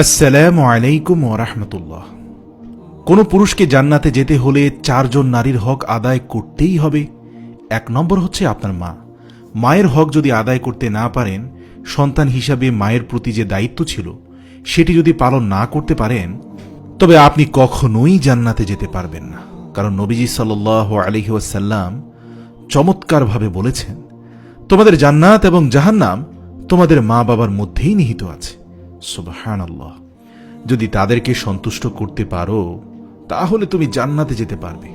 আসসালামু আলাইকুম ওরহমতুল্লাহ কোনো পুরুষকে জান্নাতে যেতে হলে চারজন নারীর হক আদায় করতেই হবে। এক নম্বর হচ্ছে আপনার মা। মায়ের হক যদি আদায় করতে না পারেন, সন্তান হিসাবে মায়ের প্রতি যে দায়িত্ব ছিল, সেটি যদি পালন না করতে পারেন, তবে আপনি কখনোই জান্নাতে যেতে পারবেন না। কারণ নবীজি সাল আলহি ওয়াসাল্লাম চমৎকারভাবে বলেছেন, তোমাদের জান্নাত এবং জাহান্নাম তোমাদের মা বাবার মধ্যেই নিহিত আছে। সুবহান আল্লাহ যদি তাদেরকে সন্তুষ্ট করতে পারো, তাহলে তুমি জান্নাতে যেতে পারবে।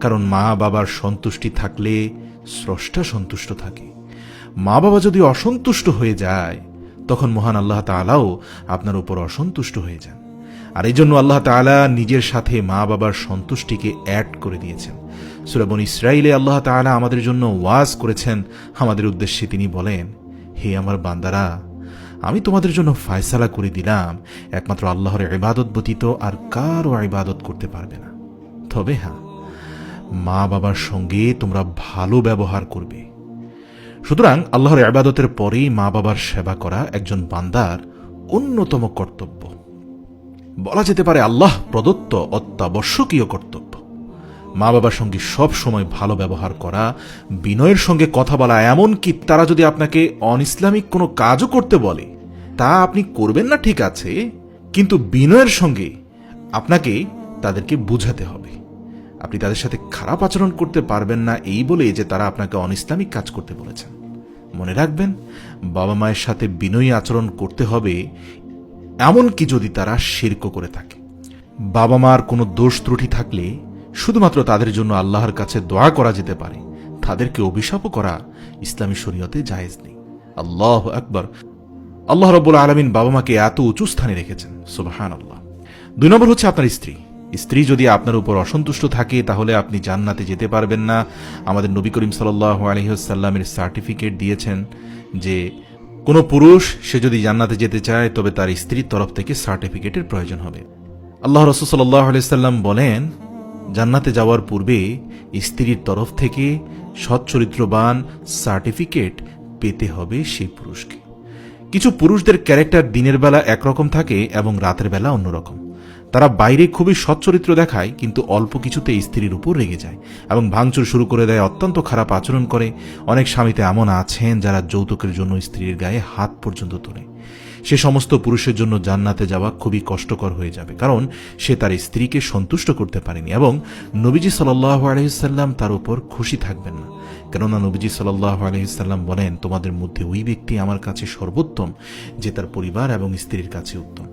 কারণ মা বাবার সন্তুষ্টি থাকলে স্রষ্টা সন্তুষ্ট থাকে। মা বাবা যদি অসন্তুষ্ট হয়ে যায়, তখন মহান আল্লাহ তাআলাও আপনার উপর অসন্তুষ্ট হয়ে যান। আর এই জন্য আল্লাহ তাআলা নিজের সাথে মা বাবার সন্তুষ্টিকে অ্যাড করে দিয়েছেন। সুরাবন ইসরাইলে আল্লাহ তাআলা আমাদের জন্য ওয়াজ করেছেন। আমাদের উদ্দেশ্যে তিনি বলেন, হে আমার বান্দারা আমি তোমাদের জন্য ফায়সালা করে দিলাম। একমাত্র আল্লাহর ইবাদত ব্যতীত আর কারও ইবাদত করতে পারবে না। তবে হ্যাঁ মা বাবার সঙ্গে তোমরা ভালো ব্যবহার করবে। সুতরাং আল্লাহর ইবাদতের পরেই মা বাবার সেবা করা একজন বান্দার অন্যতম কর্তব্য। বলা যেতে পারে আল্লাহ প্রদত্ত অত্যাবশ্যকীয় কর্তব্য। মা বাবার সঙ্গে সব সময় ভালো ব্যবহার করা, বিনয়ের সঙ্গে কথা বলা এমন কি তারা যদি আপনাকে অন ইসলামিক কোনো কাজও করতে বলে তা আপনি করবেন না ঠিক আছে, কিন্তু বিনয়ের সঙ্গে আপনাকে তাদেরকে বুঝাতে হবে। আপনি তাদের সাথে খারাপ আচরণ করতে পারবেন না এই বলে যে তারা আপনাকে অন ইসলামিক কাজ করতে বলেছেন। মনে রাখবেন, বাবা মায়ের সাথে বিনয়ী আচরণ করতে হবে এমনকি যদি তারা শির্ক করে থাকে। বাবা মার কোনো দোষ ত্রুটি থাকলে শুধুমাত্র তাদের জন্য আল্লাহর কাছে দোয়া করা যেতে পারে। তাদেরকে অভিশাপও করা ইসলামী শরীয়তে জায়েজ নেই। আল্লাহ আকবর। আল্লাহ রব্বুল আলমিন বাবা মাকে এত উঁচু স্থানে রেখেছেন সুবাহান আল্লাহ দুই নম্বর হচ্ছে আপনার স্ত্রী। স্ত্রী যদি আপনার উপর অসন্তুষ্ট থাকে, তাহলে আপনি জান্নাতে যেতে পারবেন না। আমাদের নবী করিম সাল্লাহ আলহিহাল্লামের সার্টিফিকেট দিয়েছেন যে, কোনো পুরুষ, সে যদি জান্নাতে যেতে চায়, তবে তার স্ত্রীর তরফ থেকে সার্টিফিকেটের প্রয়োজন হবে। আল্লাহ রসুল সাল্লাহ বলেন, জান্নাতে যাওয়ার পূর্বে স্ত্রীর তরফ থেকে সচ্চরিত্রবান সার্টিফিকেট পেতে হবে সেই পুরুষকে। কিছু পুরুষদের ক্যারেক্টার দিনের বেলা একরকম থাকে এবং রাতের বেলা অন্যরকম। তারা বাইরে খুবই সচ্চরিত্র দেখায়, কিন্তু অল্প কিছুতে স্ত্রীর উপর রেগে যায় এবং ভাঙচুর শুরু করে দেয় অত্যন্ত খারাপ আচরণ করে। অনেক স্বামীতে এমন আছেন যারা যৌতুকের জন্য স্ত্রীর গায়ে হাত পর্যন্ত তোলে। সে সমস্ত পুরুষের জন্য জান্নাতে যাওয়া খুবই কষ্টকর হয়ে যাবে, কারণ সে তার স্ত্রীকে সন্তুষ্ট করতে পারেনি এবং নবীজি সাল্লাহ আলহিসাল্লাম তার উপর খুশি থাকবেন না। কেননা নবীজি সাল্লাহ আলহিসাল্লাম বলেন, তোমাদের মধ্যে ওই ব্যক্তি আমার কাছে সর্বোত্তম, যে তার পরিবার এবং স্ত্রীর কাছে উত্তম।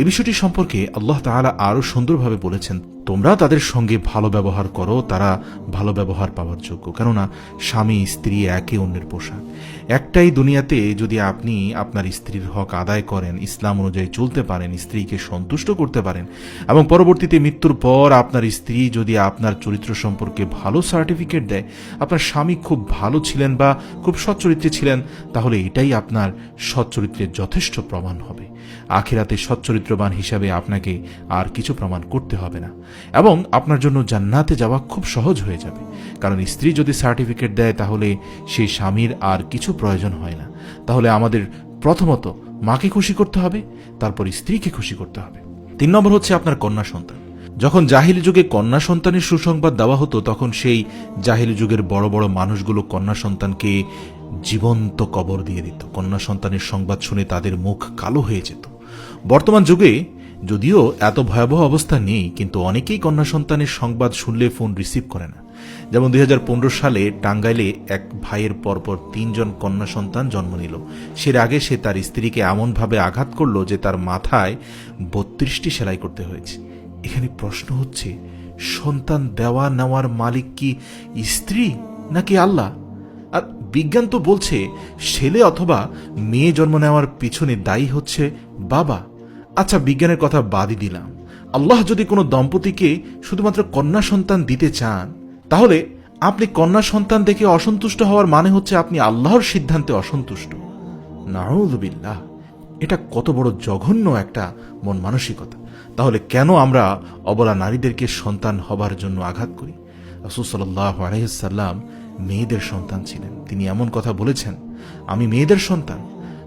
এ বিষয়টি সম্পর্কে আল্লাহ তাহারা আরও সুন্দরভাবে বলেছেন। তোমরা তাদের সঙ্গে ভালো ব্যবহার করো, তারা ভালো ব্যবহার পাওয়ার যোগ্য। কেননা, স্বামী স্ত্রী একে অন্যের পোশাক। একটাই দুনিয়াতে যদি আপনি আপনার স্ত্রীর হক আদায় করেন, ইসলাম অনুযায়ী চলতে পারেন, স্ত্রীকে সন্তুষ্ট করতে পারেন, এবং পরবর্তীতে মৃত্যুর পর আপনার স্ত্রী যদি আপনার চরিত্র সম্পর্কে ভালো সার্টিফিকেট দেয়, আপনার স্বামী খুব ভালো ছিলেন বা খুব সচ্চরিত্রে ছিলেন, তাহলে এটাই আপনার সচ্চরিত্রের যথেষ্ট প্রমাণ হবে। আখিরাতে সচ্চরিত্রবান হিসাবে আপনাকে আর কিছু প্রমাণ করতে হবে না। এবং আপনার জন্য জান্নাতে যাওয়া খুব সহজ হয়ে যাবে। কারণ স্ত্রী যদি সার্টিফিকেট দেয়, তাহলে সেই স্বামীর আর কিছু প্রয়োজন হয় না। তাহলে আমাদের প্রথমত মাকে খুশি করতে হবে, তারপর স্ত্রীকে খুশি করতে হবে। তিন নম্বর হচ্ছে আপনার কন্যা সন্তান। যখন জাহিলি যুগে কন্যা সন্তানের সুসংবাদ দেওয়া হতো, তখন সেই জাহিলি যুগের বড় বড় মানুষগুলো কন্যা সন্তানকে জীবন্ত কবর দিয়ে দিত। কন্যা সন্তানের সংবাদ শুনে তাদের মুখ কালো হয়ে যেত। বর্তমান যুগে যদিও এত ভয়াবহ অবস্থা নেই, কিন্তু অনেকেই কন্যা সন্তানের সংবাদ শুনলে ফোন রিসিভ করে না। যেমন দুই হাজার পনেরো সালে টাঙ্গাইলে এক ভাইয়ের পরপর তিনজন কন্যা সন্তান জন্ম নিল। সের আগে সে তার স্ত্রীকে এমনভাবে আঘাত করল যে তার মাথায় বত্রিশটি সেলাই করতে হয়েছে। এখানে প্রশ্ন হচ্ছে, সন্তান দেওয়া নেওয়ার মালিক কি স্ত্রী নাকি আল্লাহ? আর বিজ্ঞান তো বলছে, ছেলে অথবা মেয়ে জন্ম নেওয়ার পিছনে দায়ী হচ্ছে বাবা। আচ্ছা বিজ্ঞানের কথা বাদই দিলাম। আল্লাহ যদি কোনো দম্পতিকে শুধুমাত্র কন্যা সন্তান দিতে চান, তাহলে আপনি কন্যা সন্তান দেখে অসন্তুষ্ট হওয়ার মানে হচ্ছে আপনি আল্লাহর সিদ্ধান্তে অসন্তুষ্ট। নাউজবিল্লাহ এটা কত বড় জঘন্য একটা মন মানসিকতা। তাহলে কেন আমরা অবলা নারীদেরকে সন্তান হবার জন্য আঘাত করি? রসুসাল্লাহ আলহিসাল্লাম মেয়েদের সন্তান ছিলেন। তিনি এমন কথা বলেছেন, আমি মেয়েদের সন্তান।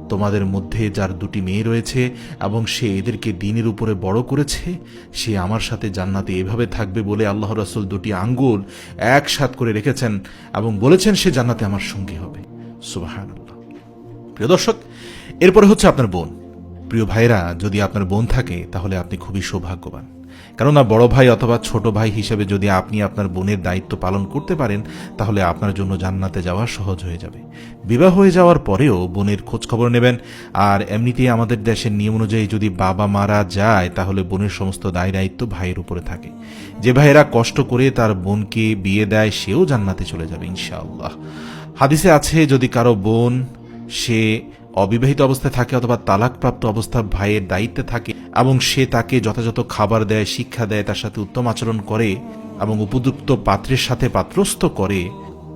তোমাদের মধ্যে যার দুটি মেয়ে রয়েছে এবং সে এদেরকে দিনের উপরে বড় করেছে, সে আমার সাথে জান্নাতে এভাবে থাকবে বলে আল্লাহ রসুল দুটি আঙ্গুল একসাথ করে রেখেছেন এবং বলেছেন সে জান্নাতে আমার সঙ্গী হবে। সুবাহান প্রিয় দর্শক, এরপরে হচ্ছে আপনার বোন। প্রিয় ভাইরা যদি আপনার বোন থাকে, তাহলে আপনি খুবই সৌভাগ্যবান। কেননা বড় ভাই অথবা ছোট ভাই হিসেবে যদি আপনি আপনার বোনের দায়িত্ব পালন করতে পারেন, তাহলে আপনার জন্য জান্নাতে যাওয়া সহজ হয়ে যাবে। বিবাহ হয়ে যাওয়ার পরেও বোনের খোঁজ খবর নেবেন, আর এমনিতেই আমাদের দেশের নিয়ম অনুযায়ী যদি বাবা মারা যায়, তাহলে বোনের সমস্ত দায় দায়িত্ব ভাইয়ের উপরে থাকে। যে ভাইয়েরা কষ্ট করে তার বোনকে বিয়ে দেয়, সেও জান্নাতে চলে যাবে ইনশাআল্লাহ। হাদিসে আছে, যদি কারও বোন, সে অবিবাহিত অবস্থায় থাকে অথবা তালাকপ্রাপ্ত অবস্থা ভাইয়ের দায়িত্বে থাকে এবং সে তাকে যথাযথ খাবার দেয়, শিক্ষা দেয়, তার সাথে উত্তম আচরণ করে এবং উপযুক্ত পাত্রের সাথে পাত্রস্থ করে,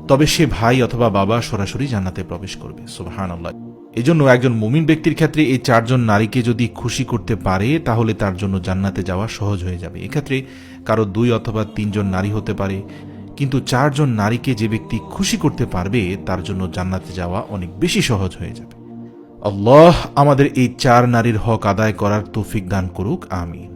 তবে সে ভাই অথবা বাবা সরাসরি জান্নাতে প্রবেশ করবে। সুবাহান আল্লাহ এই জন্য একজন মুমিন ব্যক্তির ক্ষেত্রে এই চারজন নারীকে যদি খুশি করতে পারে, তাহলে তার জন্য জান্নাতে যাওয়া সহজ হয়ে যাবে। এক্ষেত্রে কারও দুই অথবা তিনজন নারী হতে পারে, কিন্তু চারজন নারীকে যে ব্যক্তি খুশি করতে পারবে, তার জন্য জান্নাতে যাওয়া অনেক বেশি সহজ হয়ে যাবে। আল্লাহ আমাদের এই চার নারীর হক আদায় করার তৌফিক দান করুক আমিন।